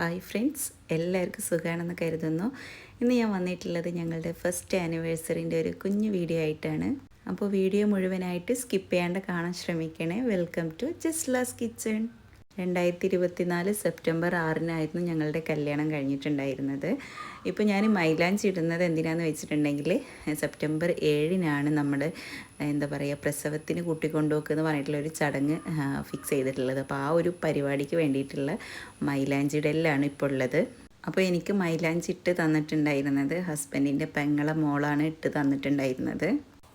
Hi friends എല്ലാവർക്കും സുഖമാണെന്ന് കരുതുന്നു. ഇന്ന് ഞാൻ വന്നിട്ടുള്ളത് ഞങ്ങളുടെ ഫസ്റ്റ് ആനിവേഴ്സറിന്റെ ഒരു കുഞ്ഞു വീഡിയോ ആയിട്ടാണ്. അപ്പോൾ വീഡിയോ മുഴുവനായിട്ട് സ്കിപ്പ് ചെയ്യാണ്ട് കാണാൻ ശ്രമിക്കണേ. വെൽക്കം ടു ജസ്ലാസ് കിച്ചൺ രണ്ടായിരത്തി ഇരുപത്തിനാല് സെപ്റ്റംബർ ആറിനായിരുന്നു ഞങ്ങളുടെ കല്യാണം കഴിഞ്ഞിട്ടുണ്ടായിരുന്നത്. ഇപ്പോൾ ഞാൻ മൈലാഞ്ചി ഇടുന്നത് എന്തിനാന്ന് വെച്ചിട്ടുണ്ടെങ്കിൽ സെപ്റ്റംബർ ഏഴിനാണ് നമ്മൾ എന്താ പറയുക പ്രസവത്തിന് കൂട്ടിക്കൊണ്ടുപോക്ക് എന്ന് പറഞ്ഞിട്ടുള്ള ഒരു ചടങ്ങ് ഫിക്സ് ചെയ്തിട്ടുള്ളത്. അപ്പോൾ ആ ഒരു പരിപാടിക്ക് വേണ്ടിയിട്ടുള്ള മൈലാഞ്ചി ഇടലിലാണ് ഇപ്പോൾ ഉള്ളത്. അപ്പോൾ എനിക്ക് മൈലാഞ്ചി ഇട്ട് തന്നിട്ടുണ്ടായിരുന്നത് ഹസ്ബൻഡിന്റെ പെങ്ങളെ മോളാണ് ഇട്ട് തന്നിട്ടുണ്ടായിരുന്നത്.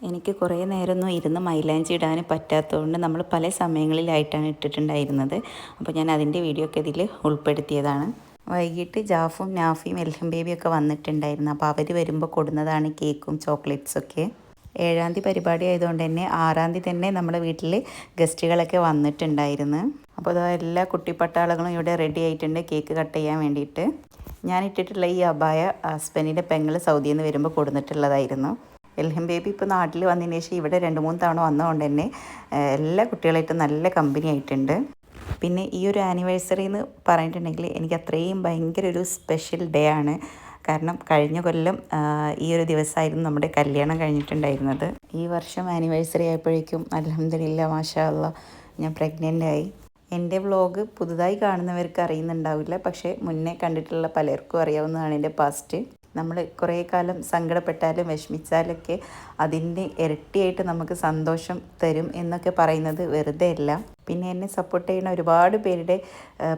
എനിക്ക് കുറേ നേരമൊന്നും ഇരുന്ന് മൈലാഞ്ചി ഇടാൻ പറ്റാത്തതുകൊണ്ട് നമ്മൾ പല സമയങ്ങളിലായിട്ടാണ് ഇട്ടിട്ടുണ്ടായിരുന്നത്. അപ്പോൾ ഞാൻ അതിന്റെ വീഡിയോ ഒക്കെ ഇതിൽ ഉൾപ്പെടുത്തിയതാണ്. വൈകിട്ട് ജാഫും നാഫിയും എൽഹം ബേബിയൊക്കെ വന്നിട്ടുണ്ടായിരുന്നു. അപ്പോൾ അവർ വരുമ്പോൾ കൊടുന്നതാണ് കേക്കും ചോക്ലേറ്റ്സൊക്കെ ഏഴാം തീയതി പരിപാടി ആയതുകൊണ്ട് തന്നെ ആറാം തീയതി തന്നെ നമ്മുടെ വീട്ടിൽ ഗസ്റ്റുകളൊക്കെ വന്നിട്ടുണ്ടായിരുന്നു. അപ്പോൾ അതോ എല്ലാ കുട്ടിപ്പട്ടാളുകളും ഇവിടെ റെഡി ആയിട്ടുണ്ട് കേക്ക് കട്ട് ചെയ്യാൻ വേണ്ടിയിട്ട്. ഞാൻ ഇട്ടിട്ടുള്ള ഈ അബായ ഹസ്ബൻഡിന്റെ പെങ്ങൾ സൗദിയിൽ നിന്ന് വരുമ്പോൾ കൊടുത്തിട്ടുള്ളതായിരുന്നു എൽഹിം ബേബി ഇപ്പോൾ നാട്ടിൽ വന്നതിന് ശേഷം ഇവിടെ രണ്ട് മൂന്ന് തവണ വന്നതുകൊണ്ട് തന്നെ എല്ലാ കുട്ടികളായിട്ടും നല്ല കമ്പനി ആയിട്ടുണ്ട്. പിന്നെ ഈ ഒരു ആനിവേഴ്സറി എന്ന് പറഞ്ഞിട്ടുണ്ടെങ്കിൽ എനിക്ക് അത്രയും ഭയങ്കര ഒരു സ്പെഷ്യൽ ഡേ ആണ്. കാരണം കഴിഞ്ഞ കൊല്ലം ഈ ഒരു ദിവസമായിരുന്നു നമ്മുടെ കല്യാണം കഴിഞ്ഞിട്ടുണ്ടായിരുന്നത്. ഈ വർഷം ആനിവേഴ്സറി ആയപ്പോഴേക്കും അലഹമില്ല മാഷാ ഞാൻ പ്രഗ്നന്റ് ആയി. എന്റെ വ്ളോഗ് പുതുതായി കാണുന്നവർക്ക് അറിയുന്നുണ്ടാവില്ല പക്ഷേ മുന്നേ കണ്ടിട്ടുള്ള പലർക്കും അറിയാവുന്നതാണ് എന്റെ പാസ്റ്റ് നമ്മൾ കുറേ കാലം സങ്കടപ്പെട്ടാലും വിഷമിച്ചാലൊക്കെ അതിന്റെ ഇരട്ടിയായിട്ട് നമുക്ക് സന്തോഷം തരും എന്നൊക്കെ പറയുന്നത് വെറുതെ അല്ല. പിന്നെ എന്നെ സപ്പോർട്ട് ചെയ്യുന്ന ഒരുപാട് പേരുടെ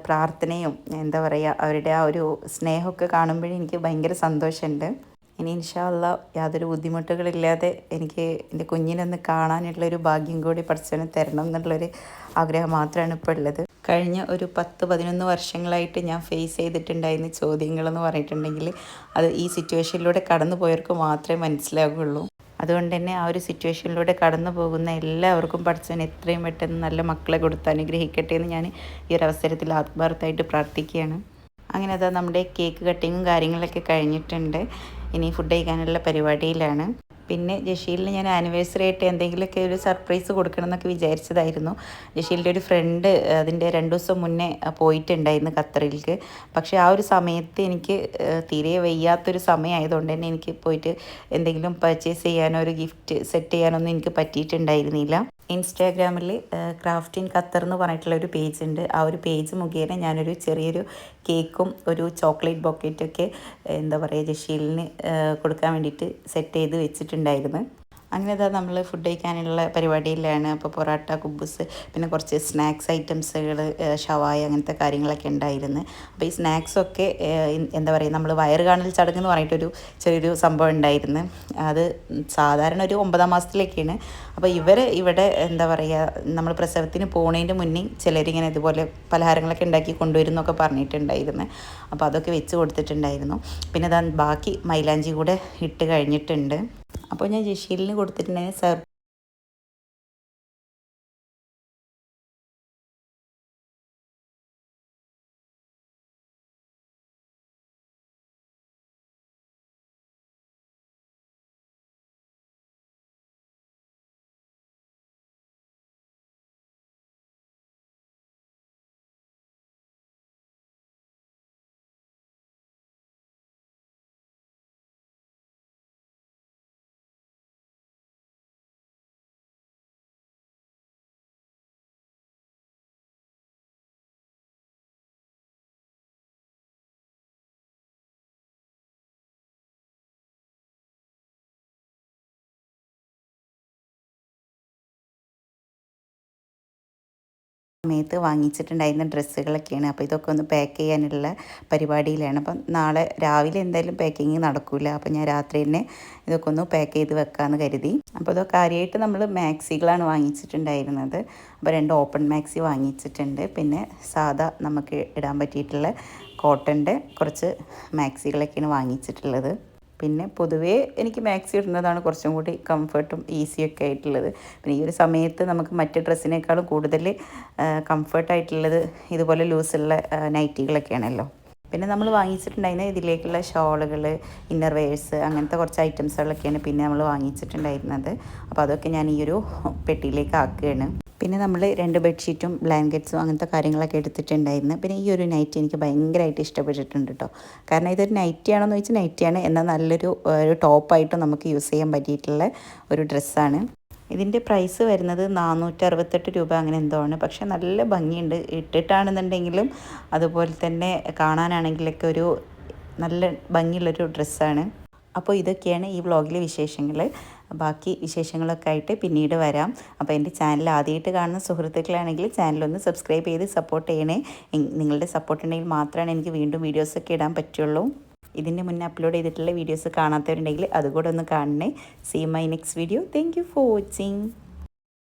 പ്രാർത്ഥനയും എന്താ പറയുക അവരുടെ ആ ഒരു സ്നേഹമൊക്കെ കാണുമ്പോഴേ എനിക്ക് ഭയങ്കര സന്തോഷമുണ്ട്. ഇനി ഇൻഷാല്ല യാതൊരു ബുദ്ധിമുട്ടുകളില്ലാതെ എനിക്ക് എന്റെ കുഞ്ഞിനൊന്ന് കാണാനുള്ളൊരു ഭാഗ്യം കൂടി പഠിച്ചവന് തരണം എന്നുള്ളൊരു ആഗ്രഹം മാത്രമാണ് ഇപ്പോൾ ഉള്ളത്. കഴിഞ്ഞ ഒരു പത്ത് പതിനൊന്ന് വർഷങ്ങളായിട്ട് ഞാൻ ഫേസ് ചെയ്തിട്ടുണ്ടായിരുന്ന ചോദ്യങ്ങളെന്ന് പറഞ്ഞിട്ടുണ്ടെങ്കിൽ അത് ഈ സിറ്റുവേഷനിലൂടെ കടന്നു പോയവർക്ക് മാത്രമേ മനസ്സിലാകുള്ളൂ അതുകൊണ്ട് തന്നെ ആ ഒരു സിറ്റുവേഷനിലൂടെ കടന്നു പോകുന്ന എല്ലാവർക്കും പഠിച്ചവൻ എത്രയും പെട്ടെന്ന് നല്ല മക്കളെ കൊടുത്ത് അനുഗ്രഹിക്കട്ടെ എന്ന് ഞാൻ ഈ ഒരു അവസരത്തിൽ ആത്മാർത്ഥമായിട്ട് പ്രാർത്ഥിക്കുകയാണ്. അങ്ങനെ അതാ നമ്മുടെ കേക്ക് കട്ടിങ്ങും കാര്യങ്ങളൊക്കെ കഴിഞ്ഞിട്ടുണ്ട്. ഇനി ഫുഡ് കഴിക്കാനുള്ള പരിപാടിയിലാണ്. പിന്നെ ജഷീലിന് ഞാൻ ആനിവേഴ്സറി ആയിട്ട് എന്തെങ്കിലുമൊക്കെ ഒരു സർപ്രൈസ് കൊടുക്കണം എന്നൊക്കെ വിചാരിച്ചതായിരുന്നു. ജഷീലിന്റെ ഒരു ഫ്രണ്ട് അതിന്റെ രണ്ട് ദിവസം മുന്നേ പോയിട്ടുണ്ടായിരുന്നു ഖത്തറിലേക്ക് പക്ഷേ ആ ഒരു സമയത്ത് എനിക്ക് തീരെ വയ്യാത്തൊരു സമയമായതുകൊണ്ട് തന്നെ എനിക്ക് പോയിട്ട് എന്തെങ്കിലും പർച്ചേസ് ചെയ്യാനോ ഒരു ഗിഫ്റ്റ് സെറ്റ് ചെയ്യാനൊന്നും എനിക്ക് പറ്റിയിട്ടുണ്ടായിരുന്നില്ല. ഇൻസ്റ്റാഗ്രാമിൽ ക്രാഫ്റ്റ് ഇൻ ഖത്തർ എന്ന് പറഞ്ഞിട്ടുള്ള ഒരു പേജ് ഉണ്ട്. ആ ഒരു പേജ് മുഖേന ഞാനൊരു ചെറിയൊരു കേക്കും ഒരു ചോക്ലേറ്റ് ബൊക്കറ്റൊക്കെ എന്താ പറയുക ജഷീലിന് കൊടുക്കാൻ വേണ്ടിയിട്ട് സെറ്റ് ചെയ്ത് വെച്ചിട്ടുണ്ടായിരുന്നു. അങ്ങനെ ഇതാ നമ്മൾ ഫുഡ് കഴിക്കാനുള്ള പരിപാടിയിലാണ്. അപ്പോൾ പൊറോട്ട കുബ്ബൂസ് പിന്നെ കുറച്ച് സ്നാക്സ് ഐറ്റംസുകൾ ഷവായ അങ്ങനത്തെ കാര്യങ്ങളൊക്കെ ഉണ്ടായിരുന്നു. അപ്പോൾ ഈ സ്നാക്സൊക്കെ എന്താ പറയുക നമ്മൾ വയറ് കാണൽ ചടങ്ങ് എന്ന് പറഞ്ഞിട്ടൊരു ചെറിയൊരു സംഭവം ഉണ്ടായിരുന്നു. അത് സാധാരണ ഒരു ഒമ്പതാം മാസത്തിലേക്കാണ് അപ്പോൾ ഇവർ ഇവിടെ എന്താ പറയുക നമ്മൾ പ്രസവത്തിന് പോണതിന്റെ മുന്നേ ചിലരിങ്ങനെ ഇതുപോലെ പലഹാരങ്ങളൊക്കെ ഉണ്ടാക്കി കൊണ്ടുവരുന്നൊക്കെ പറഞ്ഞിട്ടുണ്ടായിരുന്നു. അപ്പോൾ അതൊക്കെ വെച്ച് കൊടുത്തിട്ടുണ്ടായിരുന്നു. പിന്നെ അതാ ബാക്കി മൈലാഞ്ചി കൂടെ ഇട്ട് കഴിഞ്ഞിട്ടുണ്ട്. അപ്പോൾ ഞാൻ ജഷീലിന് കൊടുത്തിട്ടുണ്ടായിരുന്നു സമയത്ത് വാങ്ങിച്ചിട്ടുണ്ടായിരുന്ന ഡ്രസ്സുകളൊക്കെയാണ്. അപ്പോൾ ഇതൊക്കെ ഒന്ന് പാക്ക് ചെയ്യാനുള്ള പരിപാടിയിലാണ്. അപ്പം നാളെ രാവിലെ എന്തായാലും പാക്കിങ് നടക്കില്ല അപ്പോൾ ഞാൻ രാത്രി തന്നെ ഇതൊക്കെ ഒന്ന് പാക്ക് ചെയ്ത് വെക്കാമെന്ന് കരുതി. അപ്പോൾ ഇതൊക്കെ കാര്യമായിട്ട് നമ്മൾ മാക്സികളാണ് വാങ്ങിച്ചിട്ടുണ്ടായിരുന്നത്. അപ്പോൾ രണ്ട് ഓപ്പൺ മാക്സി വാങ്ങിച്ചിട്ടുണ്ട്. പിന്നെ സാധാ നമുക്ക് ഇടാൻ പറ്റിയിട്ടുള്ള കോട്ടന്റെ കുറച്ച് മാക്സികളൊക്കെയാണ് വാങ്ങിച്ചിട്ടുള്ളത്. പിന്നെ പൊതുവേ എനിക്ക് മാക്സി ഇടുന്നതാണ് കുറച്ചും കൂടി കംഫർട്ടും ഈസിയൊക്കെ ആയിട്ടുള്ളത്. പിന്നെ ഈ ഒരു സമയത്ത് നമുക്ക് മറ്റ് ഡ്രസ്സിനേക്കാളും കൂടുതൽ കംഫർട്ടായിട്ടുള്ളത് ഇതുപോലെ ലൂസുള്ള നൈറ്റികളൊക്കെയാണല്ലോ പിന്നെ നമ്മൾ വാങ്ങിച്ചിട്ടുണ്ടായിരുന്ന ഇതിലേക്കുള്ള ഷോളുകൾ ഇന്നർ അങ്ങനത്തെ കുറച്ച് ഐറ്റംസുകളൊക്കെയാണ് പിന്നെ നമ്മൾ വാങ്ങിച്ചിട്ടുണ്ടായിരുന്നത്. അപ്പോൾ അതൊക്കെ ഞാൻ ഈ ഒരു പെട്ടിയിലേക്ക് ആക്കുകയാണ്. പിന്നെ നമ്മൾ രണ്ട് ബെഡ്ഷീറ്റും ബ്ലാങ്കറ്റ്സും അങ്ങനത്തെ കാര്യങ്ങളൊക്കെ എടുത്തിട്ടുണ്ടായിരുന്നു. പിന്നെ ഈ ഒരു നൈറ്റ് എനിക്ക് ഭയങ്കരമായിട്ട് ഇഷ്ടപ്പെട്ടിട്ടുണ്ട് കേട്ടോ കാരണം ഇതൊരു നൈറ്റി ആണോ എന്ന് ചോദിച്ചാൽ നൈറ്റിയാണ് എന്നാൽ നല്ലൊരു ഒരു ടോപ്പായിട്ട് നമുക്ക് യൂസ് ചെയ്യാൻ പറ്റിയിട്ടുള്ള ഒരു ഡ്രസ്സാണ്. ഇതിന്റെ പ്രൈസ് വരുന്നത് നാനൂറ്ററുപത്തെട്ട് രൂപ അങ്ങനെ എന്തോ ആണ്. പക്ഷേ നല്ല ഭംഗിയുണ്ട്. ഇട്ടിട്ടാണെന്നുണ്ടെങ്കിലും അതുപോലെ തന്നെ കാണാനാണെങ്കിലൊക്കെ ഒരു നല്ല ഭംഗിയുള്ളൊരു ഡ്രസ്സാണ്. അപ്പോൾ ഇതൊക്കെയാണ് ഈ വ്ളോഗിലെ വിശേഷങ്ങൾ ബാക്കി വിശേഷങ്ങളൊക്കെ ആയിട്ട് പിന്നീട് വരാം. അപ്പോൾ എന്റെ ചാനൽ ആദ്യമായിട്ട് കാണുന്ന സുഹൃത്തുക്കളാണെങ്കിൽ ചാനലൊന്ന് സബ്സ്ക്രൈബ് ചെയ്ത് സപ്പോർട്ട് ചെയ്യണേ. നിങ്ങളുടെ സപ്പോർട്ട് ഉണ്ടെങ്കിൽ മാത്രമാണ് എനിക്ക് വീണ്ടും വീഡിയോസൊക്കെ ഇടാൻ പറ്റുള്ളൂ. ഇതിന്റെ മുന്നേ അപ്ലോഡ് ചെയ്തിട്ടുള്ള വീഡിയോസ് കാണാത്തവരുണ്ടെങ്കിൽ അതുകൂടെ ഒന്ന് കാണണേ. See my next video thank for watching